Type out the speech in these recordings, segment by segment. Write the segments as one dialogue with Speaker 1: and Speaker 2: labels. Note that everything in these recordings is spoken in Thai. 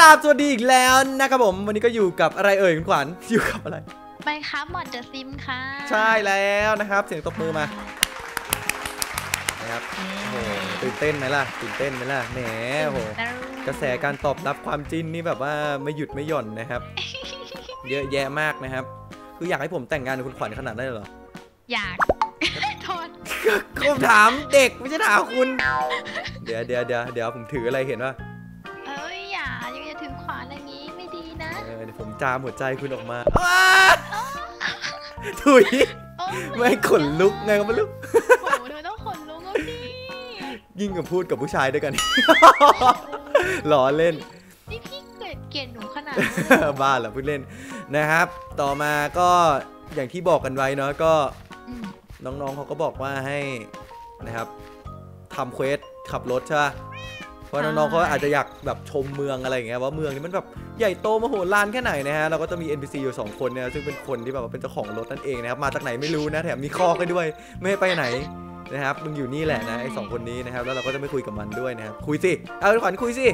Speaker 1: ราบสวัสดีอีกแล้วนะครับผมวันนี้ก็อยู่กับอะไรเอ่ยคุณขวัญอยู่กับอะไร
Speaker 2: ไปครับหมดเดอะซิมค่ะ
Speaker 1: ใช่แล้วนะครับ เสียงตบมือมานะครับ
Speaker 2: เอ๊ะ
Speaker 1: โอ้โหตื่นเต้นไหมล่ะตื่นเต้นไหมล่ะแหมโอ้โหกระแสการตอบรับความจิ้นนี่แบบว่าไม่หยุดไม่หย่อนนะครับ เยอะแยะมากนะครับ คืออยากให้ผมแต่งงานกับคุณขวัญขนาดนั้นเลยเหรอ
Speaker 2: อยากโทษ
Speaker 1: ก็ถามเด็กไม่ใช่ถามคุณ เดี๋ยวเดี๋ยวเดี๋ยวเดี๋ยวผมถืออะไรเห็นว่า
Speaker 2: จาม
Speaker 1: หัวใจคุณออกมาอ้าถุย
Speaker 2: โอ้ย
Speaker 1: ไม่งขนลุกไงก็ไม่รู้
Speaker 2: โอ้โหเธอต้องขนลุกแล้วดิ
Speaker 1: ยิ่งกับพูดกับผู้ชายด้วยกันล้อเล่น
Speaker 2: นี่พี่เกลียดเกลียดหนูขนาดนั้นเลยเหรอ
Speaker 1: บ้าเหรอพูดเล่นนะครับ ต่อมาก็อย่างที่บอกกันไว้เนาะก็
Speaker 2: อืม
Speaker 1: น้องๆเขาก็บอกว่าให้นะครับทำเควสขับรถใช่ปะ เพราะน้องๆเขาอาจจะอยากแบบชมเมืองอะไรอย่างเงี้ยว่าเมืองนี้มันแบบใหญ่โตมโหฬารแค่ไหนนะฮะเราก็จะมี NPC อยู่สองคนเนี่ยซึ่งเป็นคนที่แบบว่าเป็นเจ้าของรถนั่นเองนะครับมาจากไหนไม่รู้นะแถมมีข้อกันด้วยไม่ให้ไปไหนนะครับมึงอยู่นี่แหละนะไอ้สองคนนี้นะครับแล้วเราก็จะไม่คุยกับมันด้วยนะครับคุยสิเอาขวัญคุยสิ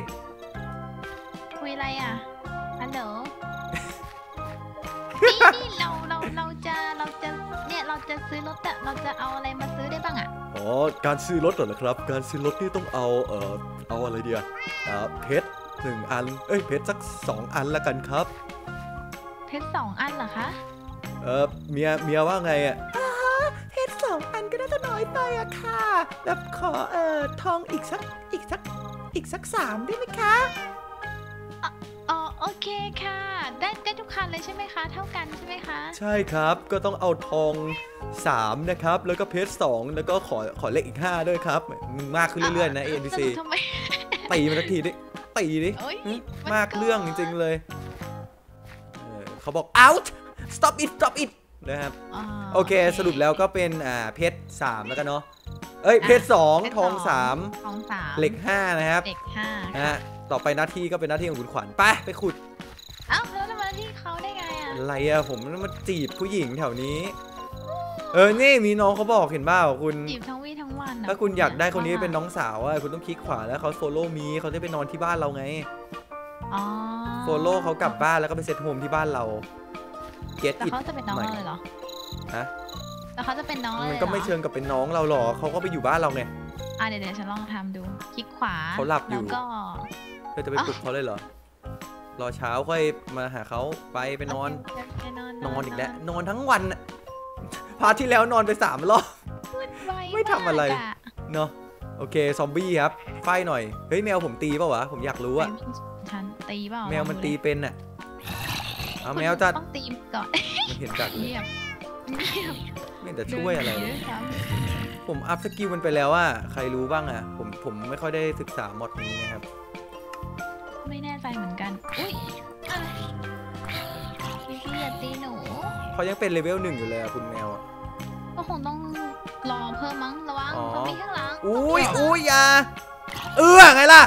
Speaker 2: คุยอะไรอะฮัลโหล จะเราจะเนี่ยเราจะซื้อรถอะเราจะเอาอะไรมาซื้อได้บ้างอะ
Speaker 1: อ๋อการซื้อรถเหรอครับ การซื้อรถนี่ต้องเอาเอ่อเอาอะไรเดียอ่าเพชรหนึ่งอันเอ้ยเพชรสักสองอันละกันครับ
Speaker 2: เพชรสองอันเหรอคะ
Speaker 1: เออเมียเมียว่าไงอะเพชรสองอันก็น่าจะน้อยไปอะค่ะแบบขอเอ่อทองอีกสักอีกสักอีกสักสามได้ไหมคะ
Speaker 2: อ๋อโอเคค่ะ ได้ได้ทุกคันเลยใช่ไหมคะ เท่ากันใช่ไหมคะ
Speaker 1: ใช่ครับ ก็ต้องเอาทอง 3 นะครับ แล้วก็เพชร2แล้วก็ขอขอเลขอีก 5 ด้วยครับมึงมากขึ้นเรื่อยๆนะ ANPC
Speaker 2: สรุปทำไม
Speaker 1: ตีมันสักทีดิตีดิ
Speaker 2: เอ้ย
Speaker 1: หึ
Speaker 2: มัน
Speaker 1: มาก
Speaker 2: ก็
Speaker 1: เรื่องจริงๆเลยเออเขาบอก out stop it stop it นะครับ
Speaker 2: อ๋อ
Speaker 1: โอเค สรุปแล้วก็เป็นอ่าเพชร3แล้วกันเนาะเอ้ยเพชร
Speaker 2: เพชร
Speaker 1: 2ทอง
Speaker 2: ทองสาม
Speaker 1: 3เหล็ก5นะครับ
Speaker 2: เหล็กห้า
Speaker 1: นะฮะต่อไปหน้าที่ก็เป็นหน้าที่ของคุณขวัญไปไปขุด
Speaker 2: เอ้าแล้วทำไมที่ เขาได้ไงอะ
Speaker 1: อะไรอะผมมาจีบผู้หญิงแถวนี้ เออนี่มีน้องเขาบอกเห็นเปล่าคุณ
Speaker 2: จีบทั้งวี่ทั้งวันนะ
Speaker 1: ถ้าคุณอยากได้คนนี้เป็นน้
Speaker 2: อง
Speaker 1: องสาวอะคุณต้องคลิกขวาแล้วเขาโฟโล่มีเขาจะไปนอนที่บ้านเราไง
Speaker 2: อ๋อ
Speaker 1: โฟโล่เขากลับบ้านแล้วก็ไปเซตโฮมที่บ้านเรา get
Speaker 2: แต่
Speaker 1: it
Speaker 2: เขาจะเป็นน้อง
Speaker 1: ใหม่
Speaker 2: เราเลยเหรอ
Speaker 1: ฮะ
Speaker 2: แล้วเขาจะเป็นน้องเราเลย
Speaker 1: มัน
Speaker 2: เหรอ
Speaker 1: ก็ไม่เชิงกับเป็นน้องเราหรอกเขาก็ไปอยู่บ้านเราไง
Speaker 2: อะเดี๋ยวเดี๋ยวฉันลองทำดู คลิกขวา
Speaker 1: เขาหลับอยู่
Speaker 2: แล้วก็
Speaker 1: เธอจะไปปลุกเขาเลยเหรอ รอเช้าค่อยมาหาเขาไปไปนอน
Speaker 2: ไปนอน
Speaker 1: นอนอีกแล้ว นอนทั้งวันน่ะพาร์ทที่แล้วนอนไปสามรอบ
Speaker 2: ไว
Speaker 1: ไม่ทำอะไร
Speaker 2: มาก
Speaker 1: เนาะโอเค ซอมบี้ครับ ไฟหน่อย เฮ้ย แมวผมตีเปล่าวะ ผมอยากรู้อะ
Speaker 2: ไปวิ่งฉันตีเปล่า
Speaker 1: แมวมันตี
Speaker 2: ลองดู
Speaker 1: เป็นอะเอา
Speaker 2: ดิ
Speaker 1: แมวจะ
Speaker 2: ต้องตีก่อน
Speaker 1: มันเห็นจัดเลย
Speaker 2: เงียบเงียบ
Speaker 1: ไม่แต่ช่วยอะไร
Speaker 2: เดินหนีด้วยซ้
Speaker 1: ผมอัพสกิลมันไปแล้วอะใครรู้บ้างอะผมผมไม่ค่อยได้ศึกษา mod นี้นะครับำ
Speaker 2: ไม่แน่ใจเหมือนกัน อุ้ยอะไรพี่พี่อย่าตีหนู
Speaker 1: เขายังเป็นเลเวลหนึ่งอยู่เลยอะคุณแมวอะ
Speaker 2: ก็คงต้องรอเพิ่มมั้งระวัง
Speaker 1: อ๋อ
Speaker 2: ซอมบี้ข้างหลัง
Speaker 1: อุ้ยอุ้ยอยาเออไงล่ะ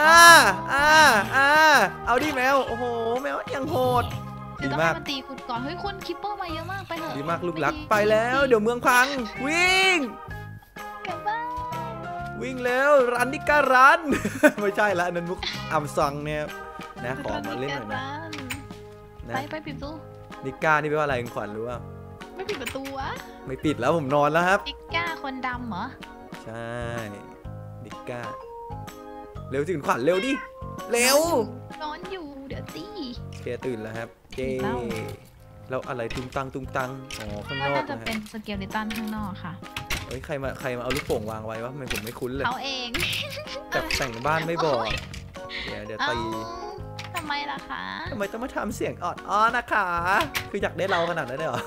Speaker 1: อ่าอ่าอ่าเอาดิแมว โอ้โห แมวยังโหด
Speaker 2: เดี๋
Speaker 1: ดี
Speaker 2: ยวต้องให้
Speaker 1: มาก
Speaker 2: มันตีคุณก่อน เฮ้ยคุณคิปเปอร์มาเยอะมากไปเถอะ
Speaker 1: ดีมากลูกรัก
Speaker 2: ม่
Speaker 1: ไปแล้ว เดี๋ยวเมืองพัง วิ่ง
Speaker 2: กลับบ้าน
Speaker 1: วิ่งเร็วรันดิการัน ไม่ใช่ละอันนั้นมุกอัมซังเนี่ยนะขอมาเล่นหน่อยนะ
Speaker 2: ไป
Speaker 1: นะ
Speaker 2: ไปปิดประตู
Speaker 1: นิก้านี่แปลว่าอะไรคุณขวัญรู้ว่า
Speaker 2: ไม่ปิดประตูวะ
Speaker 1: ไม่ปิดแล้วผมนอนแล้วครับ
Speaker 2: นิก้าคนดำเหรอ
Speaker 1: ใช่นิก้าเร็วสิคุณขวัญเร็วดิเร็ว
Speaker 2: นอนอยู่เดี๋ยวตี
Speaker 1: เคตื่นแล้วครับเจ
Speaker 2: ตื่นแล้ว
Speaker 1: แล้วอะไรตุ้งตังตุ้งตังอ๋อข้างน
Speaker 2: ก็
Speaker 1: อก
Speaker 2: น่าจะ
Speaker 1: นะฮะ
Speaker 2: เป็นสเกลลิตันข้างนอกค่ะ
Speaker 1: เฮ้ยใครมาใครมาเอาลูกโป่งวางไว้วะทำไมผมไม่คุ้นเลย
Speaker 2: เขาเอง
Speaker 1: แต่แต่งบ้านไม่บอก เดี๋ยวเดี๋ยว
Speaker 2: เอ้า
Speaker 1: ตี
Speaker 2: ทำไมล่ะคะ
Speaker 1: ทำไมต้องมาทำเสียงออดอ้อนนะคะ คืออยากได้เราขนาดนั้นเลยเหรอ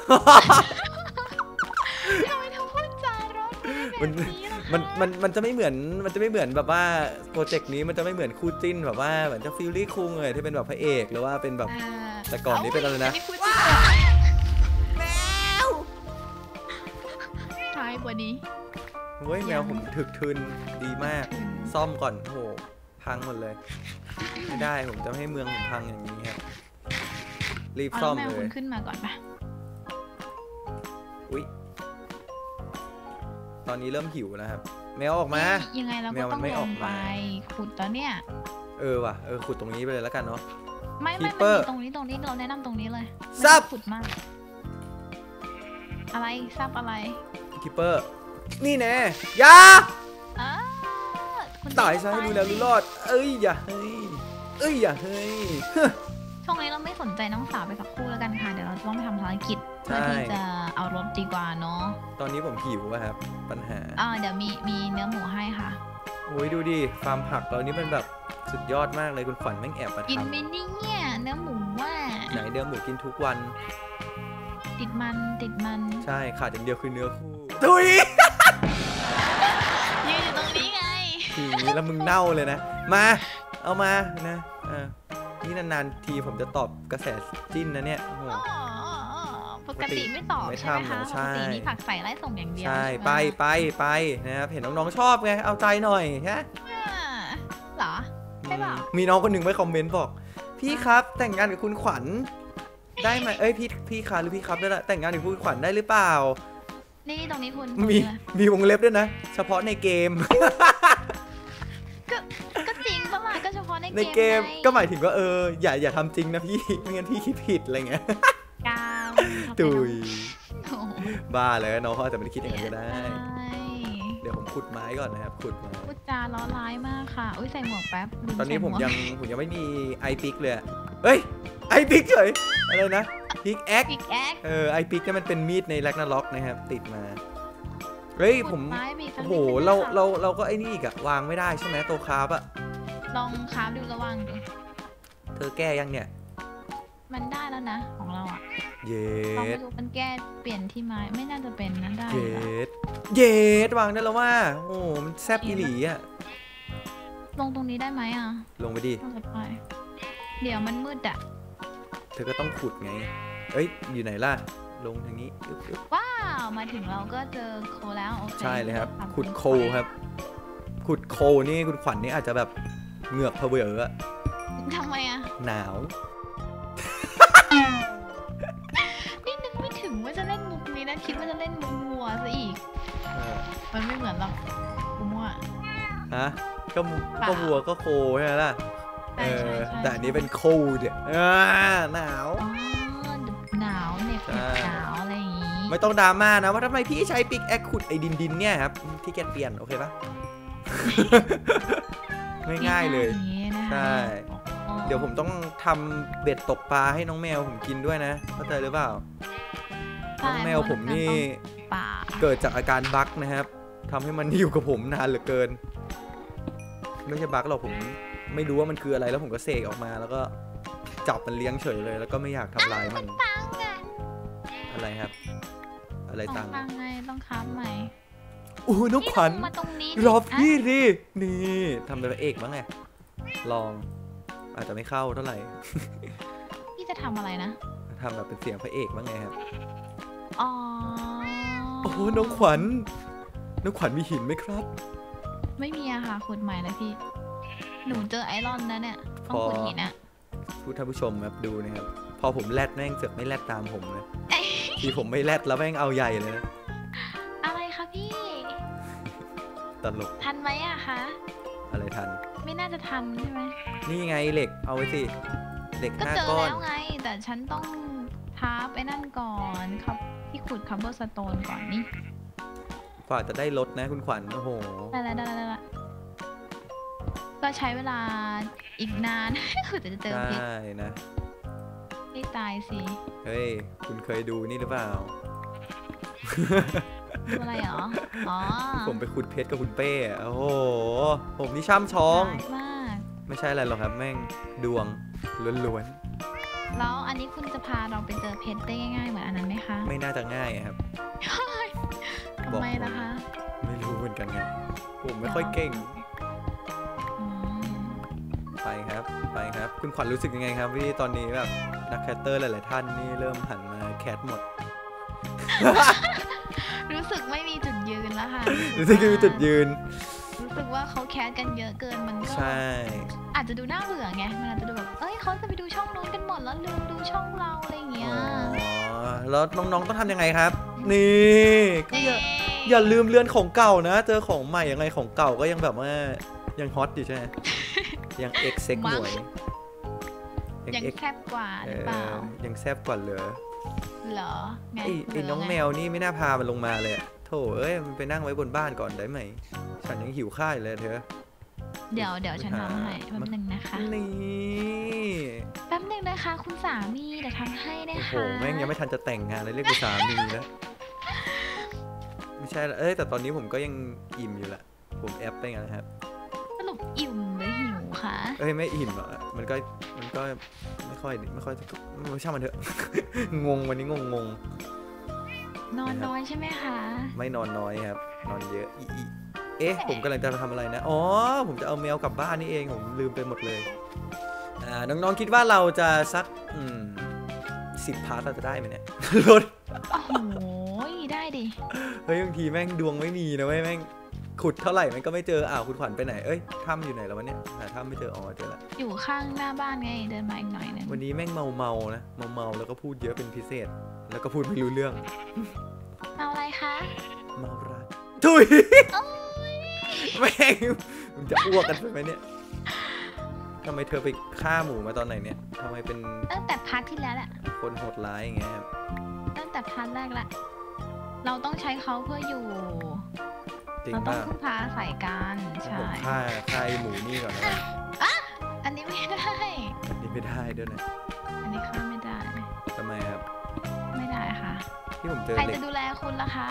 Speaker 2: ทำไมต้องพูดจาร้อนแบ
Speaker 1: มัน
Speaker 2: บนี้ล่ะคะ
Speaker 1: มันมันมันจะไม่เหมือนมันจะไม่เหมือนแบบว่าโปรเจกต์นี้มันจะไม่เหมือนคู่จิ้นแบบว่าเหมือนจะฟิลลี่คุงเลยที่เป็นแบบพระเอกหรือว่าเป็นแบบ
Speaker 2: อ่า
Speaker 1: แต่ก่อนนี้เป็นอะไรนะ
Speaker 2: ว่านี้
Speaker 1: เฮ้ยแมวผมถึกทึนดีมาก ซ่อมก่อนโอ้โหพังหมดเลย ไม่ได้ผมจะไม่ให้เมืองผมพังอย่างนี้ครับรีบ
Speaker 2: เอา
Speaker 1: ซ่
Speaker 2: แล้
Speaker 1: อ
Speaker 2: ว
Speaker 1: ม
Speaker 2: แมว
Speaker 1: เล
Speaker 2: คุ
Speaker 1: ย
Speaker 2: ณขึ้นมาก่อนปะ
Speaker 1: อุ้ยตอนนี้เริ่มหิวแล้วครับ แมวออกมา
Speaker 2: ยังไงเรา
Speaker 1: แม
Speaker 2: ก็
Speaker 1: วมัน
Speaker 2: ต้อง
Speaker 1: ไม่
Speaker 2: ล
Speaker 1: ออก
Speaker 2: ง
Speaker 1: มา
Speaker 2: ไปขุดแล้วเนี่ย
Speaker 1: เออว่ะเออขุดตรงนี้ไปเลยแล้วกันเนาะ
Speaker 2: ไม่ไม่มัน
Speaker 1: Keeper
Speaker 2: มีตรงนี้ตรงนี้เราแนะนำตรงนี้เลย
Speaker 1: ซับ
Speaker 2: มันขุดมาก อะไรซับอะไร
Speaker 1: คิปเปอร์นี่แน่อยา
Speaker 2: อ้าคุณ
Speaker 1: ตายซะให้รู้แล้วรู้รอด เอ้ยอย่าเฮ้ยเอ้ยอย่าเฮ้ย
Speaker 2: ช่วงนี้เราไม่สนใจน้องสาวไปสักครู่แล้วกันค่ะ เดี๋ยวเราจะต้องไปทำภารกิจเพื่อ
Speaker 1: ใช่
Speaker 2: ที่จะเอารถดีกว่าเนาะ
Speaker 1: ตอนนี้ผมหิวอะครับ ปัญหา
Speaker 2: อ่าเดี๋ยวมีมีเนื้อหมูให้ค่ะ
Speaker 1: โอ้ยดูดิฟาร์มผักเรานี่มันแบบสุดยอดมากเลยคุณขวัญแม่งแอบมา
Speaker 2: กิน
Speaker 1: ทำ
Speaker 2: ไหมเนี่ยเนื้อหมูว่า
Speaker 1: ไหนเดือหมูกินทุกวัน
Speaker 2: ติดมันติดมัน
Speaker 1: ใช่ขาดอย่างเดียวคือเนื้อคู่ ทุย
Speaker 2: ยืนอยู่ตรงนี้ไง
Speaker 1: ทีแล้วมึงเน่าเลยนะ มา เอามานะอ่านี่นานๆทีผมจะตอบกระแสจิ้นนะเนี่ยโอ้โห
Speaker 2: อ๋ออ๋อปกติไม่ตอบ
Speaker 1: ไม่
Speaker 2: ใช่ไหม
Speaker 1: ทำ
Speaker 2: คะ
Speaker 1: นะ
Speaker 2: ป
Speaker 1: ใช่
Speaker 2: กตินี่ผักใส่ไล่ส่งอย่างเดียว
Speaker 1: ใช่
Speaker 2: หม
Speaker 1: ไปไปไปนะครับเห็นน้องๆชอบไงเอาใจหน่อยฮะ
Speaker 2: อ่าเหรอ ใช่เปล่า
Speaker 1: มีน้องคนหนึ่งไว้คอมเมนต์บอก พี่ครับแต่งงานกับคุณขวัญได้ไหมเอ้ยพี่พี่คะหรือพี่ครับได้ละแต่งงานกับคุณขวัญได้หรือเปล่า
Speaker 2: นี่ตรงนี้คุณ
Speaker 1: มี
Speaker 2: ตรงนี้เลย
Speaker 1: มีวงเล็บด้วยนะ เฉพาะในเกม
Speaker 2: ก็ก็จริงปะล่ะก็เฉพาะใน
Speaker 1: ใน
Speaker 2: เก
Speaker 1: เก
Speaker 2: ม
Speaker 1: ม
Speaker 2: ไง
Speaker 1: ก็หมายถึงว่าเอออย่าอย่าทำจริงนะพี่ไม่งั้นพี่คิดผิดอะไรเงี้ย
Speaker 2: กาม
Speaker 1: ตุย
Speaker 2: โอ้โห
Speaker 1: บ้าเลยน้องเขาอาจจะไม่ได้คิดอย่างนั้นก็ได้
Speaker 2: ใช่
Speaker 1: เดี๋ยวผมขุดไม้ก่อนนะครับขุดไม้
Speaker 2: พูดจาล้อร้ายมากค่ะอุ้ยใส่หมวกแป๊บลื
Speaker 1: ตอนนี้
Speaker 2: ใส่
Speaker 1: ผม
Speaker 2: หวก
Speaker 1: ยังผมยังไม่มีไอพิกเลยอะเฮ้ย ไอพิกเฉยอะไรนะพิกแอค
Speaker 2: ปิกแอค
Speaker 1: เออไอพิกเนี่ยมันเป็นมีดในแร็กนาล็อกนะครับ ติดมาเฮ้ยผม
Speaker 2: ไม้มีสัก
Speaker 1: โอ้
Speaker 2: นิด
Speaker 1: โห
Speaker 2: นึง
Speaker 1: เรา
Speaker 2: ค่ะ
Speaker 1: เราเราก็ไอ้นี่อีกอะวางไม่ได้ใช่ไหมโตวคาร์บอะ
Speaker 2: ลองค้าฟดูระวังดู
Speaker 1: เธอแก้ยังเนี่ย
Speaker 2: มันได้แล้วนะของเราอะ
Speaker 1: เย
Speaker 2: ลองไป
Speaker 1: ด
Speaker 2: ดูมันแก้เปลี่ยนที่ไม้ไม่น่าจะเป็นนั้นได้
Speaker 1: เย
Speaker 2: ค่ะ
Speaker 1: ดเยดวางได้แล้วว่าโอ้โหมันแซบอีหลีอะ
Speaker 2: ลงตรงนี้ได้ไหมอะ
Speaker 1: ลงไปดิ
Speaker 2: ต้องไปเดี๋ยวมันมืดอะ
Speaker 1: เธอก็ต้องขุดไง เอ้ย อยู่ไหนล่ะ ลงทางนี้อึ๊บอึ๊บ
Speaker 2: ว้าว มาถึงเราก็เจอโคแล้วโอเค
Speaker 1: ใช่เลยครับ
Speaker 2: ทำ
Speaker 1: ขุดโคครับ ขุดโคนี่คุณขวัญนี่อาจจะแบบเหงือกเพอเวอร์อะ
Speaker 2: ทำไมอะ
Speaker 1: หนาว
Speaker 2: นี่นึกไม่ถึงว่าจะเล่นมุกนี้นะ คิดว่าจะเล่นมุกวัวซะอีก
Speaker 1: เออ
Speaker 2: มันไม่เหมือนหรอกกูมั่ว
Speaker 1: ฮะ ก็ม
Speaker 2: เปล่า
Speaker 1: ก็วัวก็โคใช่ไหมล่ะ
Speaker 2: ใช่
Speaker 1: เอ
Speaker 2: ใช่
Speaker 1: อ
Speaker 2: ใช่
Speaker 1: แต่อันนี้เป็นโคเดียอ่าหนาว
Speaker 2: อ๋อหนาวเหน็บ
Speaker 1: ใช่
Speaker 2: หนาวอะไรอย่างงี้
Speaker 1: ไม่ต้องดราม่านะว่าทำไมพี่ใช้ปิกแอคขุดไอ้ดินดินๆเนี่ยครับ ที่แกเปลี่ยน โอเคปะง่ายๆเลย
Speaker 2: อางงี้นะคะ
Speaker 1: ใช่
Speaker 2: อ๋อ
Speaker 1: เดี๋ยวผมต้องทำเบ็ดตกปลาให้น้องแมวผมกินด้วยนะ เข้าใจหรือเปล่า
Speaker 2: ใช่
Speaker 1: น้องแมวผมนี่
Speaker 2: ป่า
Speaker 1: เกิดจากอาการบั๊กนะครับทำให้มันอยู่กับผมนานเหลือเกิน ไม่ใช่บั๊กหรอกผม ไม่รู้ว่ามันคืออะไรแล้วผมก็เสกออกมาแล้วก็จับมันเลี้ยงเฉยเลย แล้วก็ไม่อยากทำลายมัน
Speaker 2: ตังค์อะ
Speaker 1: อะไรครับ อะไร
Speaker 2: ต้
Speaker 1: ตั
Speaker 2: อง
Speaker 1: งค์
Speaker 2: ตังค์ไงต้องค้ำใหม่
Speaker 1: โอ้โหน้องขวัญ
Speaker 2: นี่ลงมาตรงนี้
Speaker 1: รอบ
Speaker 2: อะ
Speaker 1: พี่ดินี่ทำเป็นพระเอกบ้างไงลอง อาจจะไม่เข้าเท่าไหร่
Speaker 2: พี่จะทำอะไรนะ
Speaker 1: ทำแบบเป็นเสียงพระเอกบ้างไงครับ
Speaker 2: อ๋อ
Speaker 1: โอ้โหน้องขวัญน้องขวัญมีหินไหมครับ
Speaker 2: ไม่มีอะค่ะขุดใหม่เลยพี่ หนูเจอไอรอนนะเนี่ยต้องขุดหินอะ
Speaker 1: ผู้ท่านผู้ชมครับดูนะครับ พอผมแรดแม่งเสือกไม่แรดตามผมเลย
Speaker 2: เอ้ย
Speaker 1: ทีผมไม่แรดแล้วแม่งเอาใหญ่เลยนะ
Speaker 2: อะไรคะพี่
Speaker 1: ตลก
Speaker 2: ทันไหมอะคะ
Speaker 1: อะไรทัน
Speaker 2: ไม่น่าจะทันใช่ไหม
Speaker 1: นี่ไงเหล็กเอาไว้สิเหล็ก
Speaker 2: ก็
Speaker 1: ห้า
Speaker 2: เจอ
Speaker 1: ก้อน
Speaker 2: แล้วไง แต่ฉันต้องท้าไปนั่นก่อนครับ ที่ขุดคัมเบอร์สโตนก่อนนี่
Speaker 1: กว่าจะได้รถนะคุณขวัญโอ้โห
Speaker 2: ได้แล้วได้แล้วได้แล้ว ก็ใช้เวลาอีกนานคือจะเจอ
Speaker 1: ใช่
Speaker 2: เพชร
Speaker 1: นะ
Speaker 2: ให้ตายสิ
Speaker 1: เฮ้ย คุณเคยดูนี่หรือเปล่า
Speaker 2: ตัวอะไรเหรอ อ๋อ
Speaker 1: ผมไปขุดเพชรกับคุณเป้อะโอ้โห ผมนี่ช่ำชอง
Speaker 2: ร้ายมาก
Speaker 1: ไม่ใช่อะไรหรอกครับแม่งดวงล้วน
Speaker 2: แล้วอันนี้คุณจะพาเราไปเจอเพชรได้ง่ายๆเหมือนอันนั้นไหมคะ
Speaker 1: ๆไม่น่าจะง่ายอะครับ
Speaker 2: ทำไมล่ะคะ
Speaker 1: ไม่รู้เหมือนกันครับผมไม่ค่อยเก่ง
Speaker 2: อืม
Speaker 1: ไปครับไปครับ คุณขวัญรู้สึกยังไงครับที่ตอนนี้แบบนักแคสเตอร์หลาย ๆ ท่านนี่เริ่มหันมาแคสหมด
Speaker 2: รู้สึกไม่มีจุดยืนแล้วค่ะ
Speaker 1: รู้สึกมีจุดยืน
Speaker 2: รู้สึกว่าเขาแคสกันเยอะเกินมันก็
Speaker 1: ใช่
Speaker 2: อาจจะดูน่าเบื่อไงมันอาจจะดูแบบเอ้ยเขาจะไปดูช่องนู้นกันหมดแล้วลืมดูช่องเราอะไรอย่างเงี้
Speaker 1: อ๋
Speaker 2: ย
Speaker 1: อแล้วน้อง ๆ ต้องทำยังไงครับ นี่ก็อย่าอย่าลืมเรือนของเก่านะ เจอของใหม่ยังไงของเก่าก็ยังแบบว่ายังฮอตอยู่ใช่ไหม ยังเอ็กเซ็กห
Speaker 2: มั้
Speaker 1: น่
Speaker 2: ง
Speaker 1: วย
Speaker 2: ยัง
Speaker 1: เอ็ก
Speaker 2: แซ่บกว่าหรือเปล่า
Speaker 1: ยังแซบกว่าเหรอ
Speaker 2: เหรอไง
Speaker 1: ไอ้ไอ้
Speaker 2: เหร
Speaker 1: น้อง
Speaker 2: ไแม
Speaker 1: วนี่ไม่น่าพามันลงมาเลยอะโถเอ้ยมันไปนั่งไว้บนบ้านก่อนได้ไหม ฉันยังหิวข้าวอยู่เลยเธอ
Speaker 2: เดี๋ยวเดี๋ยวฉัน
Speaker 1: หา
Speaker 2: ทำให้แป๊บหนึ่งนะคะ
Speaker 1: นี่
Speaker 2: แป๊บหนึ่งนะคะ คุณสามีเดี๋ยวทำให้นะ
Speaker 1: โอ้โห
Speaker 2: คะ
Speaker 1: แม่งยังไม่ทันจะแต่งงานเลยเรียกกูสามีแล้วไม่ใช่ละเอ้ยแต่ตอนนี้ผมก็ยังอิ่มอยู่แหละผมแอปไปงั้นนะครับ
Speaker 2: สรุปอิ่มหรือหิว คะ
Speaker 1: เอ้ยไม่อิ่มหรอกอะมันก็มันก็ไม่ค่อยไม่ค่อยไม่ช่างมันเถอะ งงวันนี้งงง
Speaker 2: นอนน้อยใช่ไหมคะ
Speaker 1: ๆไม่นอนน้อยครับ นอนเยอะอีอีเอ๊ะผมกำลังจะทำอะไรนะ อ๋อ ผมจะเอาแมวกลับบ้านนี่เอง ผมลืมไปหมดเลย อ่า น้องๆคิดว่าเราจะสักอืมสิบพาร์ทเราจะได้ไหมเนี่ยรถ
Speaker 2: โอ้โหได้ดิ
Speaker 1: เฮ้ยบางทีแม่งดวงไม่มีนะเว้ยแม่ง ขุดเท่าไหร่แม่งก็ไม่เจออ้าวคุณขวัญไปไหนเอ้ยถ้ำอยู่ไหนแล้ววะเนี่ยหาถ้ำไม่เจออ๋อเจอละ
Speaker 2: อยู่ข้างหน้าบ้านไงเดินมาอีกหน่อยนึง
Speaker 1: วันนี้แม่งเมาเมาๆนะเมาเมาๆแล้วก็พูดเยอะเป็นพิเศษ แล้วก็พูดไม่รู้เรื่อง
Speaker 2: เอาอะไรคะ
Speaker 1: เมารักทุยแม่งมึงจะอ้วกกันไปไหมเนี่ยทำไมเธอไปฆ่าหมูมาตอนไหนเนี่ยทำไมเป็น
Speaker 2: ตั้งแต่พาร์ทที่แล้วแหละ
Speaker 1: คนโหดร้ายอย่างเงี้ยครับ
Speaker 2: ตั้งแต่พาร์ทแรกละเราต้องใช้เขาเพื่ออยู่
Speaker 1: จริง
Speaker 2: เราต้อง
Speaker 1: มาก
Speaker 2: พึ่งพาอาศัยกัน
Speaker 1: ผม
Speaker 2: ใช่
Speaker 1: ฆ่าฆ่าไอ้หมูนี่ก่อนนะ
Speaker 2: อันนี้ไม่ได้
Speaker 1: อันนี้ไม่ได้ด้วยนะ
Speaker 2: อันนี้ข้าไม่ได้
Speaker 1: ทำไมครับ
Speaker 2: ไม่ได้ค่ะ
Speaker 1: ที่ผมเจอ
Speaker 2: ใคร
Speaker 1: เหล็
Speaker 2: จะ
Speaker 1: ก
Speaker 2: ดูแลคุณล่ะคะ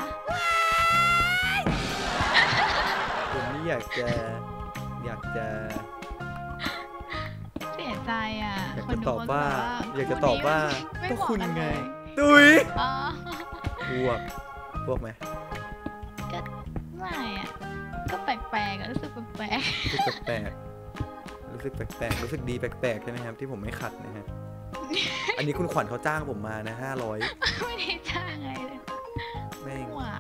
Speaker 1: ผมนี่อยากจะอยากจะ
Speaker 2: เสียใจอะ
Speaker 1: อยาก
Speaker 2: ค
Speaker 1: จะ
Speaker 2: นดู
Speaker 1: ตอบว่า
Speaker 2: เข
Speaker 1: อยากจะตอบว่า
Speaker 2: ไม่
Speaker 1: ก็
Speaker 2: เหมาะ
Speaker 1: คุณ
Speaker 2: กัน
Speaker 1: ไง
Speaker 2: เลย
Speaker 1: ตุย
Speaker 2: อ๋อ
Speaker 1: พวกพวกไหม
Speaker 2: ก็ ไม่อะก็แปลกๆอะรู้สึกแปลก
Speaker 1: รู้สึกแปลกๆรู้สึกแปลกๆรู้สึกดีแปลกๆใช่ไหมครับ ที่ผมไม่ขัดนะฮะ อันนี้คุณขวัญเขาจ้างผมมานะห้าร้อย
Speaker 2: ๆไม่ได้จ้างไงเลย
Speaker 1: แม่ง
Speaker 2: ว่า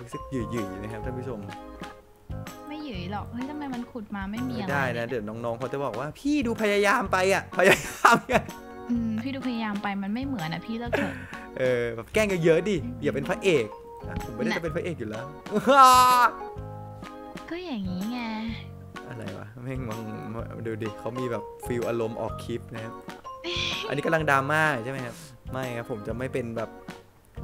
Speaker 1: รู้สึกหยิ่ยๆนะครับท่านผู้ชม
Speaker 2: ไม่หยืยหรอกเฮ้ยทำไมมันขุดมาไม่มี
Speaker 1: ไม่
Speaker 2: อะไร
Speaker 1: ได้นะ
Speaker 2: เลย
Speaker 1: เดี๋ยวน้องๆเขาจะบอกว่าพี่ดูพยายามไปอะ พยายามไง
Speaker 2: อืมพี่ดูพยายามไปมันไม่เหมือนอะพี่เลิกเถอะ
Speaker 1: เออแบบแกล้งเยอะๆดิอย่าเป็นพระเอก อะผมไม่ได้
Speaker 2: น่ะ
Speaker 1: จะเป็นพระเอกอยู่แล้ว
Speaker 2: ก็อย่างนี้ไง
Speaker 1: อะไรวะแม่งมองดูดิเขามีแบบฟิลอารมณ์ออกคลิปนะครับ อันนี้กำลังดราม่าใช่ไหมครับ ไม่ครับผมจะไม่เป็นแบบ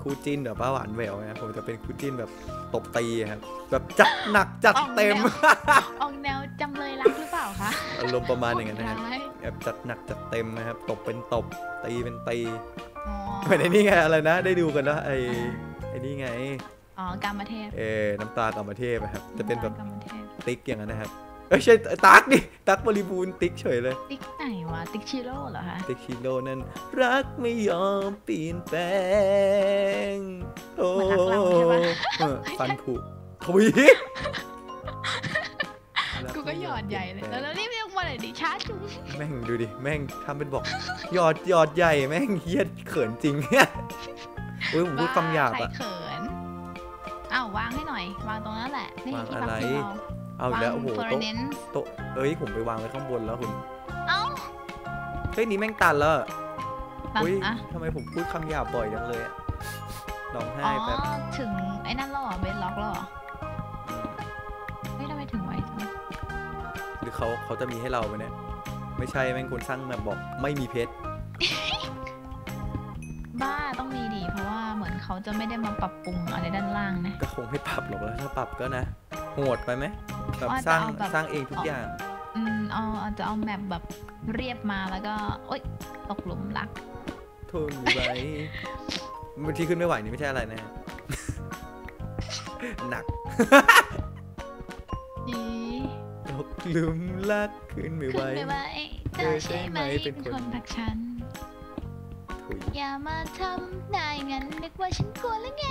Speaker 1: คู่จิ้นแบบป้าหวานแหววนะครับผมจะเป็นคู่จิ้นแบบตบตีครับ แบบจัดหนักจัดเต็ม
Speaker 2: ออกแนวจำเลยรักหรือเปล่าคะ
Speaker 1: อารมณ์ประมาณอย่างนั้นนะครับ
Speaker 2: โหดร้าย
Speaker 1: แบบจัดหนักจัดเต็มนะครับ ตบเป็นตบตีเป็นตี
Speaker 2: อ๋อ
Speaker 1: เหมือนไอ้นี่ไงอะไรนะ ได้ดูกันแล้วไอ้ไอ้นี่ไง
Speaker 2: อ๋อกามเทพ
Speaker 1: เออน้ำตากรรมเทพอะครับ จะเป็นแบบ
Speaker 2: กามเทพ
Speaker 1: ติ๊กอย่างนั้นนะครับ เอ้ยใช่ตักดิตักบริบูรณ์ติ๊กเฉยเลย
Speaker 2: ติ๊กไหนวะ ติ๊กชิโร่เหรอคะ
Speaker 1: ติ๊กชิโร่นั่นรักไม่ยอมเปลี่ยนแปลง โอ้
Speaker 2: เหมือนรักเราใช่ปะ
Speaker 1: เออฟันผุทุย
Speaker 2: กูก็หยอดใหญ่เลย แล้วแล้วนี่เรียกว่าอะไรดิช้าจุง
Speaker 1: แม่งดูดิ แม่งทำเป็นบอก หยอดหยอดใหญ่ แม่งเฮียเขินจริงเนี่ย อุ้ยผมพูดคำหยาบ
Speaker 2: ใคร
Speaker 1: อะ
Speaker 2: เขินอ้าววางให้หน่อย วางตรงนั้นแหละนี่
Speaker 1: วาง
Speaker 2: ที่
Speaker 1: อะไร
Speaker 2: ปักที่เรา
Speaker 1: เอาอีกแล้วโอ้โห
Speaker 2: วาง
Speaker 1: โต๊ะ
Speaker 2: Florence
Speaker 1: โต๊ะเอ้ยผมไปวางไว้ข้างบนแล้วคุณ
Speaker 2: เอ้า
Speaker 1: เฮ้ยนี่แม่งตันแล้วอะ
Speaker 2: ตัด
Speaker 1: อุ้ย
Speaker 2: อะ
Speaker 1: ทำไมผมพูดคำหยาบบ่อยจังเลยอะร้องไห้
Speaker 2: อ๋อ
Speaker 1: แป๊บ
Speaker 2: ถึงไอ้นั่นแล้วเหรอเบนล็อกแล้วเหรอ
Speaker 1: ม
Speaker 2: เฮ้ยทำไมถึงไวจัง
Speaker 1: หรือเขาเขาจะมีให้เราไหมเนี่ยไม่ใช่แม่งคนสร้างแบบบอกไม่มีเพชร
Speaker 2: บ้าต้อง เหมือนเขาจะไม่ได้มาปรับปรุงอะไรด้านล่างนะ
Speaker 1: ก็คงไม่ปรับหรอกแล้วถ้าปรับก็นะโหดไปไหมแบบ
Speaker 2: ว่า
Speaker 1: สร้าง
Speaker 2: จะเอาแบบ
Speaker 1: สร้างเองทุกอย่าง
Speaker 2: อืมเอาอาจจะเอาแมปแบบเรียบมาแล้วก็โอ๊ยตกหลุมรัก
Speaker 1: ทนไว้บางทีขึ้นไม่ไหวนี่ไม่ใช่อะไรนะหนัก
Speaker 2: อี
Speaker 1: ตกหลุมรักขึ้นไม่ไหว
Speaker 2: ขึ้นไม่ไหวเธอใช่ไหม
Speaker 1: เธอใช่ไหมเป็
Speaker 2: เป็น
Speaker 1: น
Speaker 2: ค
Speaker 1: คน
Speaker 2: นทักฉัน
Speaker 1: ถุย
Speaker 2: อย่ามาทำได้งั้นนึกว่าฉันกลัวแล้วไง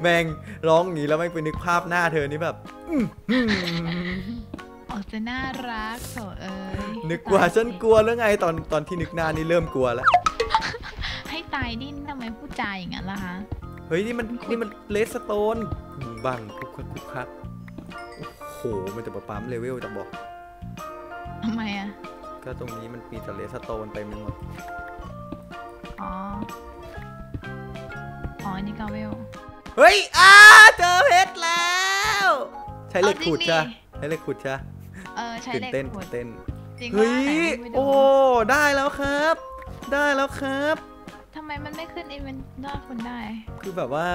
Speaker 1: แม่งร้องอย่างนี้แล้วไม่งไปนึกภาพหน้าเธอนี่แบบอื้อหือ
Speaker 2: ออกจะน่ารักโถเอ้ย
Speaker 1: นึกว่าฉันกลัวแล้วไงตอนตอนที่นึกหน้านี่เริ่มกลัวแล้ว
Speaker 2: ให้ตายดิ้นทำไมพูดจาอย่างนั้นล่ะคะ
Speaker 1: เฮ้ยนี่มันนี่มันเลสโตนบังคุกคักคุกคักโอ้โหมันจะมาปั๊มเลเวลจะบอก
Speaker 2: ทำไมอะ
Speaker 1: ก็ตรงนี้มันมีแต่เลสโตนเต็มไปหมด
Speaker 2: อ๋อ อ๋ออันนี่กาเวล
Speaker 1: เฮ้ยอ้าเจอเพชรแล้ว ใช้เหล็ก
Speaker 2: เอาจริง
Speaker 1: ขุด
Speaker 2: ดิ
Speaker 1: จ้ะช้เหล็กขุดใช่ปะ
Speaker 2: เออใช้
Speaker 1: ตื่น
Speaker 2: เหล็ก
Speaker 1: เต้น
Speaker 2: ขุ
Speaker 1: ตื่
Speaker 2: ด
Speaker 1: นเต้น
Speaker 2: จริง
Speaker 1: เฮ้
Speaker 2: ว่าไหน
Speaker 1: ย
Speaker 2: ไม่ดู
Speaker 1: โอ้ได้แล้วครับ ได้แล้วครับ
Speaker 2: ทำไมมันไม่ขึ้นอินเวนทอร์คุณได้
Speaker 1: คือแบบว่า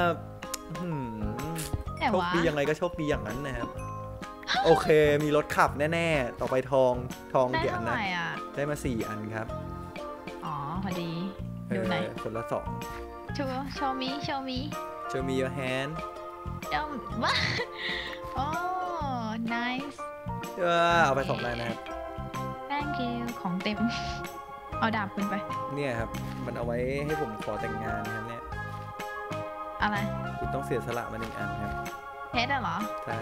Speaker 1: อื้อหือ
Speaker 2: แต่
Speaker 1: โชค
Speaker 2: ว่า
Speaker 1: ดียังไงก็โชคดีอย่างนั้นนะครับ โอเค มีรถขับแน่ๆ ต่อไปทองทอง
Speaker 2: ได้
Speaker 1: กี่อั
Speaker 2: เท่านไห
Speaker 1: นะ
Speaker 2: ร่อะ
Speaker 1: ได้มาสี่อันครับ
Speaker 2: อ๋อ พอดี
Speaker 1: เอ
Speaker 2: ดู
Speaker 1: อ
Speaker 2: ไหนอย
Speaker 1: คนละสอง
Speaker 2: โชว์ โชว์มี โชว์มี
Speaker 1: จะมี your hand
Speaker 2: โชว์ว้าโอ้ nice
Speaker 1: เออเอาไปสองได้นะครับ
Speaker 2: thank you ของเต็ม เอาดาบคุณไป
Speaker 1: เนี่ยครับ มันเอาไว้ให้ผมขอแต่งงานนะครับเนี่ย
Speaker 2: อะไร
Speaker 1: คุณต้องเสียสละมาหนึ่งอันครับ
Speaker 2: เพชรอะเหรอ
Speaker 1: ใช่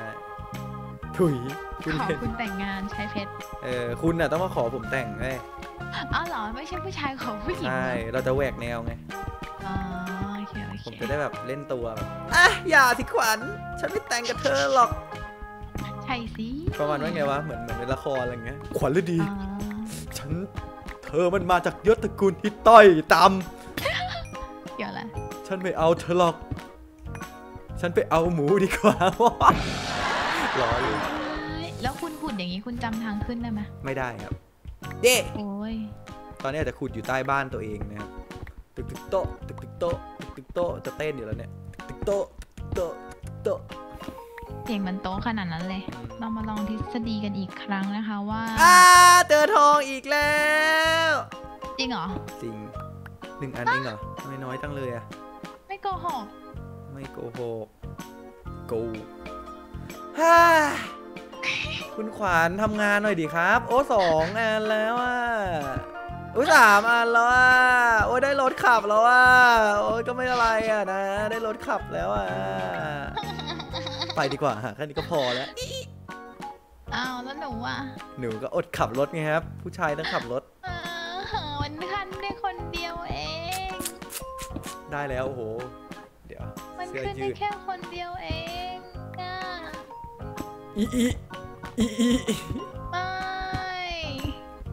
Speaker 1: ถุยคุณ
Speaker 2: ขอ
Speaker 1: เล่น
Speaker 2: คุณแต่งงานใช้เพชร
Speaker 1: เออคุณน่ะต้องมาขอผมแต่งไง
Speaker 2: อ้าวเหรอไม่ใช่ผู้ชายของผู้หญิง
Speaker 1: ใช่
Speaker 2: เหรอ
Speaker 1: เราจะแหวกแนวไง
Speaker 2: อ๋อโอเคโอ
Speaker 1: ผม
Speaker 2: เค
Speaker 1: จะได้แบบเล่นตัวแบบอะอย่าสิขวัญฉันไม่แต่งกับเธอหรอก
Speaker 2: ใช่สิ
Speaker 1: ประมาณว่าไงวะเหมือนเหมือนในละครอะไรเงี้ยขวัญฤดี
Speaker 2: อ๋อ
Speaker 1: ฉันเธอมันมาจากยศตระกูลที่ต้อยต่
Speaker 2: เกี่ยวอะไรำ
Speaker 1: ฉันไม่เอาเธอหรอก ฉันไปเอาหมูดีกว่า ล้อเลย
Speaker 2: แล้วคุณขุดอย่างนี้คุณจำทางขึ้นได้ไหม
Speaker 1: ไม่ได้ครับ เด้
Speaker 2: โอ้ย
Speaker 1: ตอนนี้อาจจะขุดอยู่ใต้บ้านตัวเองนะครับตึกตึกโต๊ะตึกตึกโต๊ะตึกตึกโต๊ะจะเต้นอยู่แล้วเนี่ยตึกตึกโต๊ะตึกโต๊ะตึกโต๊ะ
Speaker 2: เสียงมันโตะขนาดนั้นเลย เรามาลองทฤษฎีกันอีกครั้งนะคะว่า
Speaker 1: อ่าเจอทองอีกแล้ว
Speaker 2: จริงเหรอ
Speaker 1: จริงหนึ่งอันเองเหรอทำไมน้อยจังเลยอะ
Speaker 2: ไม่โกหก
Speaker 1: ไม่โกหกโก ฮ่าคุณขวานทำงานหน่อยดิครับ โอ้สองอันแล้วอะโอ้ยสามอันแล้วอะโอ้ยได้รถขับแล้วอะโอ้ยก็ไม่อะไรอะนะ ได้รถขับแล้วอะไปดีกว่าฮะแค่นี้ก็พอแล้ว
Speaker 2: อ้าวแล้วหนูอะ
Speaker 1: หนูก็อดขับรถไงครับ ผู้ชายต้องขับรถ
Speaker 2: อ่าวันคันได้คนเดียวเอง
Speaker 1: ได้แล้วโอ้โหเดี๋ยว
Speaker 2: มัน
Speaker 1: เสื้อ
Speaker 2: ขึ้น
Speaker 1: ยื
Speaker 2: ได้
Speaker 1: ด
Speaker 2: แค่คนเดียวเองอะ
Speaker 1: อีอีอีอี
Speaker 2: ไม่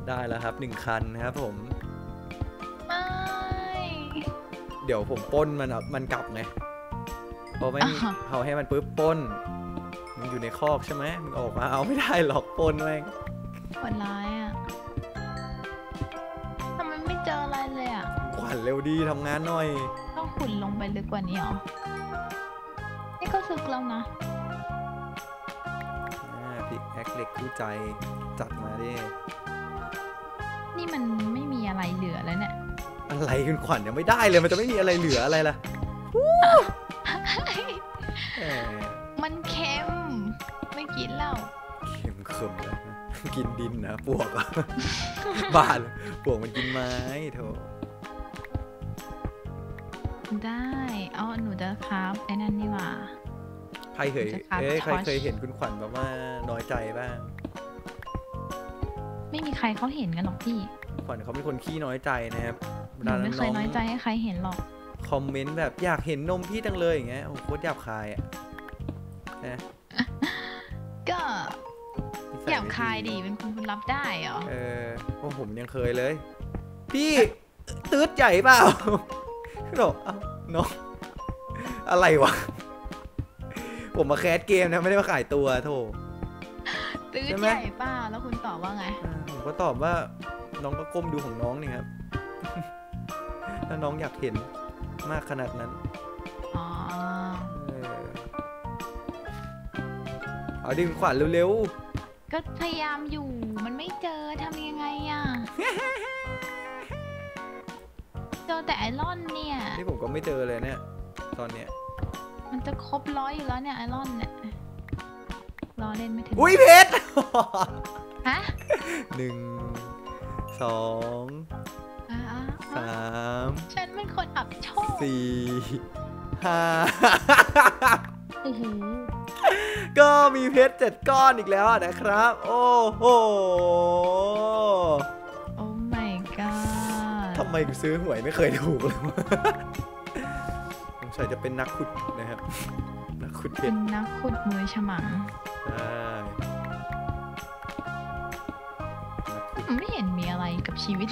Speaker 1: ได้แล้วครับหนึ่งคันนะครับผม
Speaker 2: ไม่
Speaker 1: เดี๋ยวผมปล้นมันอะมันกลับไงพอไม่เอาให้มันปุ๊บปล้นมึงอยู่ในคอกใช่ไหมมึงออกมาเอาไม่ได้หรอกปล้นแม่ง
Speaker 2: โหดร้ายอะทำไมไม่เจออะไรเลยอะ
Speaker 1: ขวัญเร็วดีทำงานหน่อย
Speaker 2: ต้องขุดลงไปลึกกว่านี้เหรอ นี่ก็ซึกแล้วนะ
Speaker 1: พิกแอคเหล็กคู่ใจจัดมาดิ
Speaker 2: นี่มันไม่มีอะไรเหลือแล้วเนี่ย
Speaker 1: อะไรคุณขวัญยังไม่ได้เลยมันจะไม่มีอะไรเหลืออะไรล่ะแหม
Speaker 2: มันเค็มไม่กินแล้ว
Speaker 1: เข็มเขิมแล้วนะกินดินนะปวกอะบาดปวกมันกินไม้โถ
Speaker 2: ได้ เอาหนูจะคราฟไอ้นั่นนี่หว่า
Speaker 1: ใครเคย
Speaker 2: จะครับ
Speaker 1: เอ้ยใคร
Speaker 2: ทอช
Speaker 1: เคยเห็นคุณขวัญแบบว่าน้อยใจบ้าง
Speaker 2: ไม่มีใครเขาเห็นกันหรอกพี่
Speaker 1: ขวัญเขาเป็นคนขี้น้อยใจนะครับ
Speaker 2: หนูไม่เคยน้อยใจให้ใครเห็นหรอก
Speaker 1: คอมเมนต์แบบอยากเห็นนมพี่จังเลยอย่างเงี้ย โอ้โหโคตรหยาบคายอะนะ
Speaker 2: ก็
Speaker 1: นิสั
Speaker 2: หยาบ
Speaker 1: ไม่
Speaker 2: คายดีเป็นคุณคุณรับได้เหรอ
Speaker 1: เออโอ้ผมยังเคยเลย พี่ตืดใหญ่เปล่าก็บอกเอ้าน้องอะไรวะ ผมมาแคสเกมนะไม่ได้มาขายตัวโถ
Speaker 2: ตื้อ
Speaker 1: ใช่ไหม
Speaker 2: ใหญ่เปล่าแล้วคุณตอบว่าไง
Speaker 1: อ่าผมก็ตอบว่าน้องก็ก้มดูของน้องนี่ครับ ถ้าน้องอยากเห็นมากขนาดนั้น
Speaker 2: อ๋อ
Speaker 1: เออเอาดิคุณขวัญเร็ว
Speaker 2: ก็พยายามอยู่มันไม่เจอทำยังไงอะ เจอแต่ไอรอนเนี่ย
Speaker 1: ๆนี่ผมก็ไม่เจอเลยเนี่ย ตอนเนี้ย
Speaker 2: มันจะครบร้อยอยู่แล้วเนี่ยไอรอนเนี่ยรอเล่นไม่ถึง
Speaker 1: อุ้ยเพชร
Speaker 2: ฮะ
Speaker 1: หนึ่งสอง
Speaker 2: อ่าอ่า
Speaker 1: สา
Speaker 2: อ่ามฉันเป็นคนอับโชค
Speaker 1: สี่ห้า
Speaker 2: โอ้โห
Speaker 1: ก็มีเพชรเจ็ดก้อนอีกแล้วนะครับ โอ้โห
Speaker 2: โอ้ my god
Speaker 1: ทำไมกูซื้อหวยไม่เคยถูกเลยวะส งสัยจะเป็นนักขุดนะครับ นักขุดเพ
Speaker 2: เป็
Speaker 1: ช
Speaker 2: น
Speaker 1: ร
Speaker 2: นักขุดมือฉมัง
Speaker 1: ใช่นักขุด
Speaker 2: ไม่เห็นมีอะไรกับชีวิต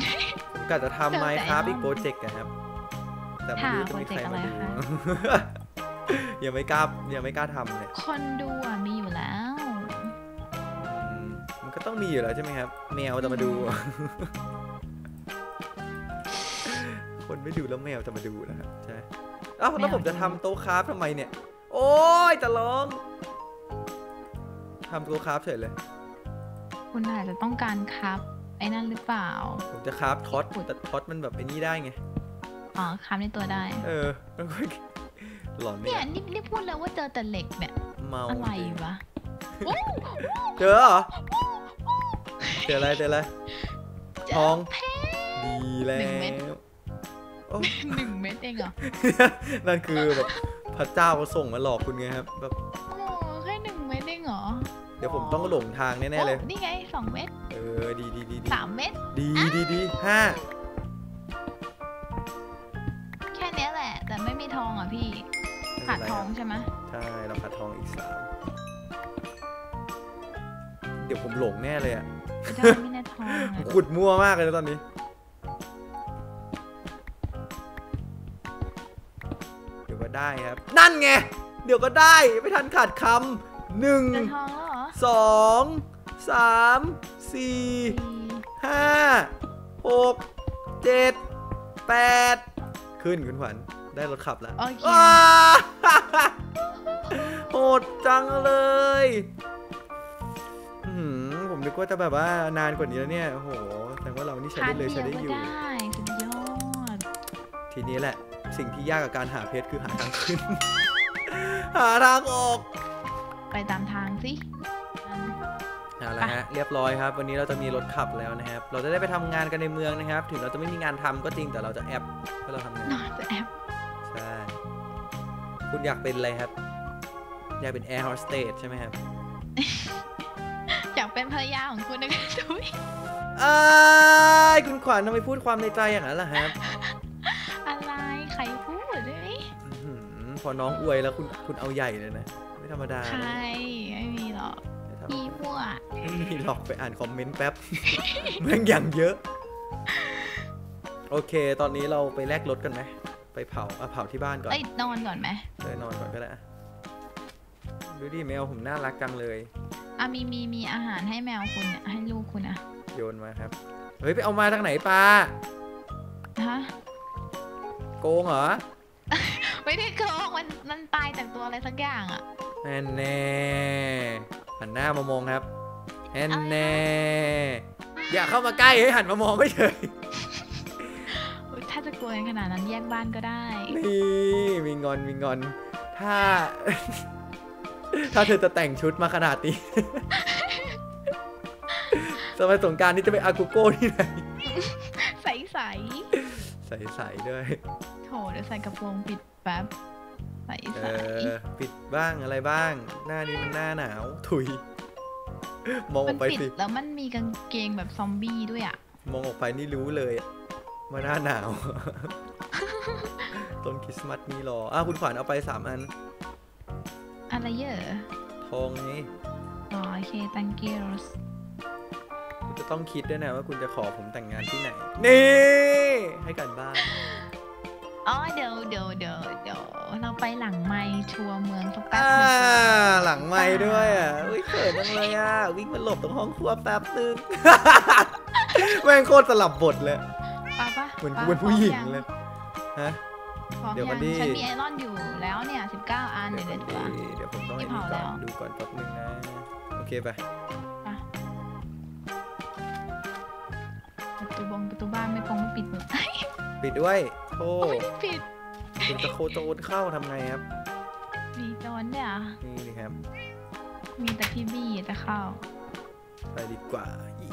Speaker 1: ผมกะจะทำไมครับ
Speaker 2: เจอแต่
Speaker 1: อีกโปรเจกต์นะครับ แต่ไม่รู้จะมีใคร
Speaker 2: ค่ะโปรเจกต์
Speaker 1: มา
Speaker 2: อะไร
Speaker 1: ดู
Speaker 2: คะ
Speaker 1: ยังไม่กล้ายังไม่กล้าทำเลย
Speaker 2: คนดูอะมีอยู่แล้ว
Speaker 1: มันก็ต้องมีอยู่แล้วใช่ไหมครับ แมวจะมาดู คนไม่ดูแล้วแมวจะมาดูนะครับใช่ไหม เอ้าแล้วผมจะทำโต๊ะคราฟทำไมเนี่ย โอ้ยจะร้องทำโต๊ะคราฟเฉยเลย
Speaker 2: คุณอาจจะต้องการครับ ไอ้นั่นหรือเปล่า
Speaker 1: ผมจะคราฟท็อตแต่ท็อตมันแบบไอ้นี่ได้ไง
Speaker 2: อ๋อครับในตัวได้
Speaker 1: เออแล้วก็หลอน
Speaker 2: เนี่
Speaker 1: เนี่ยย
Speaker 2: นี่นี่พูดแล้วว่าเจอแต่เหล็กเนี่ย
Speaker 1: เมา
Speaker 2: อะไร
Speaker 1: จริง
Speaker 2: วะ
Speaker 1: เจอเหรอเจออะไรเจออะไร
Speaker 2: เจอ
Speaker 1: ทอง
Speaker 2: เพชร
Speaker 1: ดีแล้
Speaker 2: หนึ่งเม็ด
Speaker 1: วโอ้
Speaker 2: หนึ่งเม็ดเองเหรอ
Speaker 1: นั่นคือแบบพระเจ้าเขาส่งมาหลอกคุณไงครับแบบ
Speaker 2: โอ้แค่หนึ่งเม็ดเองเหรอ
Speaker 1: เดี๋ยวผมต้องหลงทางแน่ๆเลย
Speaker 2: โอ้นี่ไงสองเม็ด
Speaker 1: เออดีดีดีดี
Speaker 2: สามเม็ด
Speaker 1: ดีดีดีห้า
Speaker 2: แค่เนี้ยแหละ แต่ไม่มีทองอะพี่ ขาดทองใช่ไหม
Speaker 1: ใช่ เราขาดทองอีกสามเดี๋ยวผมหลงแน่เลยอะ
Speaker 2: แต่ถ้าไม่ได้ทองอะ
Speaker 1: ขุดมั่วมากเลยนะตอนนี้ ได้ครับ นั่นไง เดี๋ยวก็ได้ไม่ทันขาดคำหนึ่ง
Speaker 2: เจอทองแล้วเหรอ
Speaker 1: สองสามสี่
Speaker 2: สี่
Speaker 1: ห้าหกเจ็ดแปดขึ้นคุณขวัญได้รถขับแล้ว
Speaker 2: โอเค
Speaker 1: ว้าโหดจังเลยอื้อหือผมนึกว่าจะแบบว่านานกว่านี้แล้วเนี่ยโอ้โหแสดงว่าเรานี่ใช้
Speaker 2: พั
Speaker 1: ได้
Speaker 2: น
Speaker 1: เลย
Speaker 2: เดี
Speaker 1: ใช้
Speaker 2: ยว
Speaker 1: ได้
Speaker 2: ก็
Speaker 1: อยู่
Speaker 2: ได้สุดยอด
Speaker 1: ทีนี้แหละ สิ่งที่ยากกับการหาเพชรคือหาทางขึ้น หาทางออก
Speaker 2: ไปตามทางสิ
Speaker 1: เอาละฮะเรียบร้อยครับ วันนี้เราจะมีรถขับแล้วนะครับ เราจะได้ไปทำงานกันในเมืองนะครับ ถึงเราจะไม่มีงานทำก็จริงแต่เราจะแอบเพื่อเราทำงาน
Speaker 2: นอนจะแอบ
Speaker 1: ใช่คุณอยากเป็นอะไรครับ อยากเป็นแอร์โฮสเตสใช่ไหมครับ
Speaker 2: อยากเป็นภรรยาของคุณนะคะทุย
Speaker 1: อ้ายคุณขวัญทำไมพูดความในใจอย่างนั้นล่ะครับ
Speaker 2: พ
Speaker 1: อน้องอวยแล้วคุณคุณเอาใหญ่เลยนะ ไม่ธรรมดา
Speaker 2: ใคร
Speaker 1: นะ
Speaker 2: ไม่มีหรอก
Speaker 1: ไม่ธรรม
Speaker 2: พี่
Speaker 1: ดา
Speaker 2: มั่ว
Speaker 1: ไม่มีหรอกไปอ่านคอมเมนต์แป๊บแม่งอย่างเยอะ โอเค ตอนนี้เราไปแลกรถกันไหมไปเผาอะเผาที่บ้านก่อน
Speaker 2: เอ้ยนอนก่อนไหม
Speaker 1: เลยนอนก่อนก็ได้อะดูดิแมวผมน่ารักจังเลย
Speaker 2: อะมีมีมีอาหารให้แมวคุณเนี่ยให้ลูกคุณอะ
Speaker 1: โยนมาครับเฮ้ยไปเอามาทางไหนปลา
Speaker 2: ฮะ
Speaker 1: โกงเหรอ
Speaker 2: ไม่ได้โกงมันมันตายจากตัวอะไรสักอย่างอะ
Speaker 1: แน่แน่หันหน้ามามองครับแน่แน่อย่าเข้ามาใกล้ให้หันมามองไม่เฉย
Speaker 2: อุ๊ยถ้าจะกลัวกันขนาดนั้นแยกบ้านก็ได้
Speaker 1: นี่มีงอนมีงอน ถ้า ถ้าเธอจะแต่งชุดมาขนาดนี้สมัยสงกรารนี่จะไปอากูโก้ที่ไหน
Speaker 2: ใสใส
Speaker 1: ใสๆด้วย
Speaker 2: ๆโถเดี๋ยวใส่กระโปรงปิด แป๊บใส
Speaker 1: เอ
Speaker 2: ใส
Speaker 1: อปิดบ้างอะไรบ้าง หน้านี้มันหน้าหนาว ถุย มองอ
Speaker 2: มั
Speaker 1: อนกไป
Speaker 2: ปิด
Speaker 1: สิ
Speaker 2: แล้วมันมีกางเกงแบบซอมบี้ด้วยอะ
Speaker 1: มองออกไปนี่รู้เลยอะว่าหน้าหนาวต้นคริสต์มาสนี่รออ้าวคุณขวัญเอาไปสามอัน
Speaker 2: อะไรเยอะ
Speaker 1: ทองไง
Speaker 2: อ๋อโอเค thank you
Speaker 1: คุณจะต้องคิดด้วยนะว่าคุณจะขอผมแต่งงานที่ไหน นี่ ให้กันบ้าน
Speaker 2: อ๋อเดี๋ยวเดี๋ยวเดี๋ยวเดี๋ยวเราไปหลังไมค์ทัวร์เมืองสักแป๊บ
Speaker 1: อ่า
Speaker 2: หนึง
Speaker 1: หลังไม้ด้วยอะอุ้ยเขินจังเลยอะวิ่งมาหลบตรงห้องครัวแป๊บนึง แม่งโคตรสลับบทเลย
Speaker 2: ปะปะ
Speaker 1: เหมือน
Speaker 2: ปะ
Speaker 1: กูเป็นผู้หญิง
Speaker 2: พร้อม
Speaker 1: เลย ฮะ
Speaker 2: พร้อม
Speaker 1: เดี๋ยว
Speaker 2: ยั
Speaker 1: วัน
Speaker 2: ง
Speaker 1: นี้
Speaker 2: ฉันมีไอรอนอยู่แล้วเนี่ย19อัน
Speaker 1: เดี๋
Speaker 2: เดี๋
Speaker 1: ย
Speaker 2: ยวว
Speaker 1: ก่อน
Speaker 2: เดี๋ยว
Speaker 1: ดีเดี๋ยวผมต้อง
Speaker 2: ไม่
Speaker 1: ไอ้นี่
Speaker 2: เผา
Speaker 1: ก่อน
Speaker 2: แล้ว
Speaker 1: ดูก่อนแป๊บนึงนะ โอเคไป
Speaker 2: ประตูบงประตูบ้านไม่ปงไม่ปิดหมด
Speaker 1: ปิดด้วย โธ่
Speaker 2: ไม่ได้ปิด
Speaker 1: คุณจะโคโจรเข้าทำไงครับ
Speaker 2: มีโจรเนี่ยเหรอ
Speaker 1: นี่นี่ครับ
Speaker 2: มีแต่พี่บี้จะเข้า
Speaker 1: ไปดีกว่าอี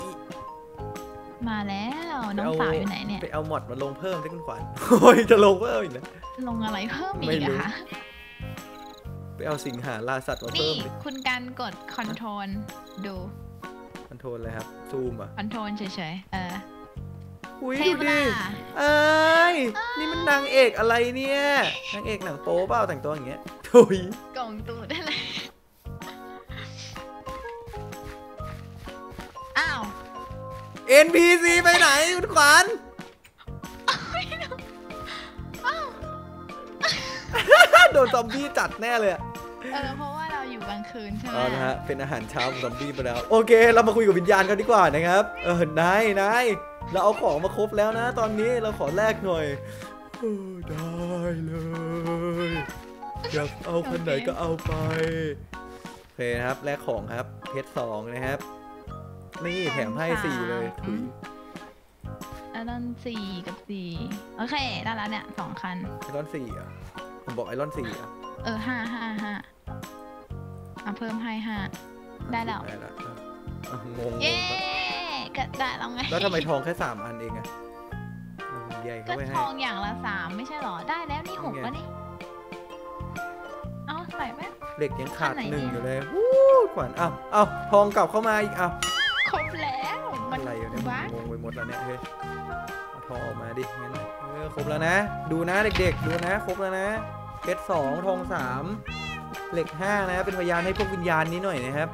Speaker 2: มาแล้ว น้องสาวอยู่ไหนเนี่ย
Speaker 1: ไปเอาหมอดมาลงเพิ่มที่คุณขวัญโอ้ยจะลงเพิ่มอีกนะ
Speaker 2: ลงอะไรเพิ่มอี
Speaker 1: ไม่
Speaker 2: ก
Speaker 1: รู้
Speaker 2: อะคะ
Speaker 1: ไปเอาสิงหาราสัตว์มา
Speaker 2: นี่
Speaker 1: เพิ่มดิ
Speaker 2: คุณการกดคอนโทรลดู
Speaker 1: คอนโทรลเลยครับ ซูมอะ
Speaker 2: คอนโทรลเฉยๆ เออ
Speaker 1: อุ้ย
Speaker 2: เท่
Speaker 1: ดู
Speaker 2: เว
Speaker 1: ดิ
Speaker 2: ลา
Speaker 1: เอ้ยนี่มันนางเอกอะไรเนี่ยนางเอกหนังโป๊เปล่าแต่งตัวอย่างเงี้ยถุย
Speaker 2: กล่องตูดได้เลยอ้าว
Speaker 1: NPC ไปไหนคุณขวัญโดนซอมบี้จัดแน่เลยอะ
Speaker 2: เออเพราะว่าเราอยู่กลางคืนใช่ไหม
Speaker 1: เอานะฮะเป็นอาหารเช้าของซอมบี้ไปแล้ว โอเค เรามาคุยกับวิญญาณกันดีกว่านะครับ เออนายนาย เราเอาของมาครบแล้วนะ ตอนนี้เราขอแลกหน่อยเออได้เลยอยากเอาคันไหนก็เอาไปโอเคนะครับแลกของครับเพชรสองนะครับนี่แถมให้สี่เลยถุย
Speaker 2: ไอรอนสี่กับสี่โอเคได้แล้วเนี่ยสองคัน
Speaker 1: ไอรอนสี่อะผมบอกไอรอนสี่อะ
Speaker 2: เออห้าห้าห้าเอาเพิ่มให้ห้าได้แล้ว
Speaker 1: ได้ละอะงงง
Speaker 2: เย้
Speaker 1: ง
Speaker 2: ก็ได้แล้วไง
Speaker 1: แล้วทำไมทองแค่สามอันเองอะอะใหญ่
Speaker 2: ก็
Speaker 1: เข้าไป
Speaker 2: ท
Speaker 1: ให้
Speaker 2: องอย่างละสามไม่ใช่เหรอ ได้แล้วนี่หก
Speaker 1: ไง
Speaker 2: แล้วนี่เอาใส่ไป
Speaker 1: เหล็กยังขาด
Speaker 2: อันไหน
Speaker 1: หนึ่ง
Speaker 2: เนี่ย
Speaker 1: อยู่เลยวู้ขวัญอ้าวอ้าวทองกลับเข้ามาอีกอ้าว
Speaker 2: ครบแล้วมัน
Speaker 1: อะไรอยู่เนี่ย
Speaker 2: ว้า
Speaker 1: งงไปหมดแล้วเนี่ยเฮ้ยเอาทองออกมาดิงั้นเออครบแล้วนะ ดูนะเด็ก ๆ ดูนะ ครบแล้วนะเพชรสองทองสามเหล็กห้านะ เป็นพยานให้พวกวิญญาณนี้หน่อยนะครับ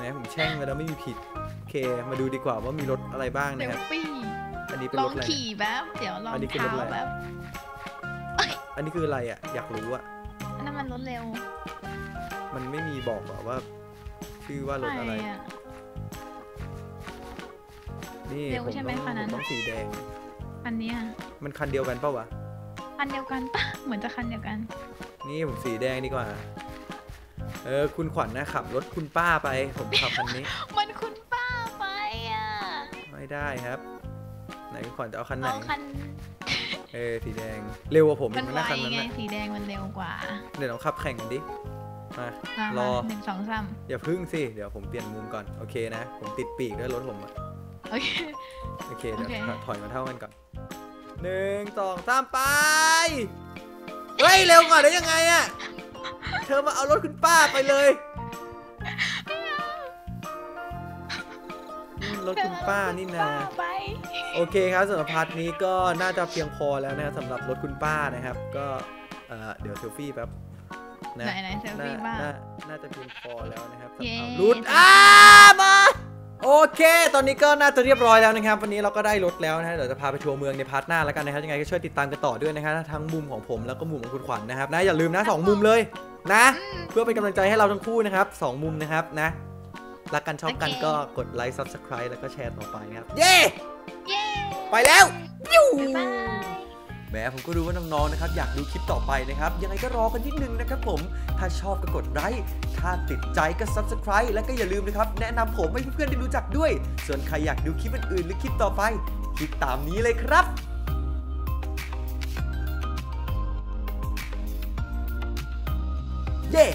Speaker 1: นะผมแช่งไปแล้วไม่มีผิดโอ เคมาดูดีกว่าว่ามีรถอะไรบ้าง
Speaker 2: เซ
Speaker 1: นะ
Speaker 2: ล
Speaker 1: ครับ
Speaker 2: ฟี่
Speaker 1: อันนี้เป็น
Speaker 2: ล
Speaker 1: ร
Speaker 2: อ
Speaker 1: ถ
Speaker 2: ง
Speaker 1: อะไร
Speaker 2: ขี่แป๊บเดี๋ยวลอง
Speaker 1: อันนี้คือร
Speaker 2: เท้า
Speaker 1: ถอะไร
Speaker 2: แป๊บ
Speaker 1: อันนี้คืออะไรอะ อยากรู้อะ
Speaker 2: อันนั้นมันรถเร็ว
Speaker 1: มันไม่มีบอกหรอว่า ชื่อว่ารถอะไร
Speaker 2: ใช่อะ
Speaker 1: นี่
Speaker 2: เร็ว
Speaker 1: ผม
Speaker 2: ใช่ไหม
Speaker 1: ต้อง
Speaker 2: คันนั้น
Speaker 1: ผมต้องสีแดง
Speaker 2: อันเนี้ย
Speaker 1: มันคันเดียวกันเปล่าวะ
Speaker 2: คันเดียวกันปะเหมือนจะคันเดียวกัน
Speaker 1: นี่ผมสีแดงดีกว่า เออคุณขวัญนะขับรถคุณป้าไป ผมขับคันนี้
Speaker 2: ไม่
Speaker 1: ได้ครับ ไหนคุณขวัญจะเอาคันไหน
Speaker 2: เอาคัน
Speaker 1: เออสีแดงเร็วกว่าผม
Speaker 2: มัน
Speaker 1: อีก
Speaker 2: ไว
Speaker 1: นะคันนั้น
Speaker 2: ไง
Speaker 1: นะ
Speaker 2: สีแดงมันเร็วกว่า
Speaker 1: เดี๋ยวเราขับแข่งกันดิมา
Speaker 2: มาร
Speaker 1: อ
Speaker 2: หนึ่งสองสาม
Speaker 1: อย่าพึ่งสิ เดี๋ยวผมเปลี่ยนมุมก่อนโอเคนะ ผมติดปีกด้วยรถผมอะ
Speaker 2: โอเค
Speaker 1: โอเคเดี๋ยว
Speaker 2: โอเค
Speaker 1: ถอยมาเท่ากันก่อนหนึ่งสองสามไปเฮ้ยเร็วกว่าได้ยังไงอะเธอมาเอารถคุณป้าไปเลย รถคุณป้านี่นะ
Speaker 2: ป้าไป
Speaker 1: โอเคครับสำหรับพาร์ทนี้ก็น่าจะเพียงพอแล้วนะครับสำหรับรถคุณป้านะครับ ก็เอ่อเดี๋ยวเซลฟี่แป๊บนะ
Speaker 2: ไหนไหนเซลฟี่บ้าง
Speaker 1: น่าน่าจะเพียงพอแล้วนะครับสำห
Speaker 2: เย้
Speaker 1: รับรุดอ้ามาโอเค ตอนนี้ก็น่าจะเรียบร้อยแล้วนะครับ วันนี้เราก็ได้รถแล้วนะฮะ เดี๋ยวจะพาไปทัวร์เมืองในพาร์ทหน้าแล้วกันนะครับ ยังไงก็ช่วยติดตามกันต่อด้วยนะครับ ทั้งมุมของผมแล้วก็มุมของคุณขวัญนะครับนะ อย่าลืมนะสองมุมเลยนะ
Speaker 2: อืม
Speaker 1: เพื่อเป็นกำลังใจให้เราทั้งคู่นะครับสองมุมนะครับนะ รักกันชอบกัน
Speaker 2: โอเค
Speaker 1: ก็กดไลค์ subscribe แล้วก็แชร์ต่อไปนะครับ เย้
Speaker 2: เย้
Speaker 1: ไปแล้วยู
Speaker 2: บ๊ายบาย
Speaker 1: แหมผมก็รู้ว่าน้องๆนะครับ อยากดูคลิปต่อไปนะครับ ยังไงก็รอกันนิดนึงนะครับผม ถ้าชอบก็กดไลค์ ถ้าติดใจก็ subscribe แล้วก็อย่าลืมนะครับ แนะนำผมให้เพื่อนๆได้รู้จักด้วย ส่วนใครอยากดูคลิปอื่นๆหรือคลิปต่อไป คลิกตามนี้เลยครับเย้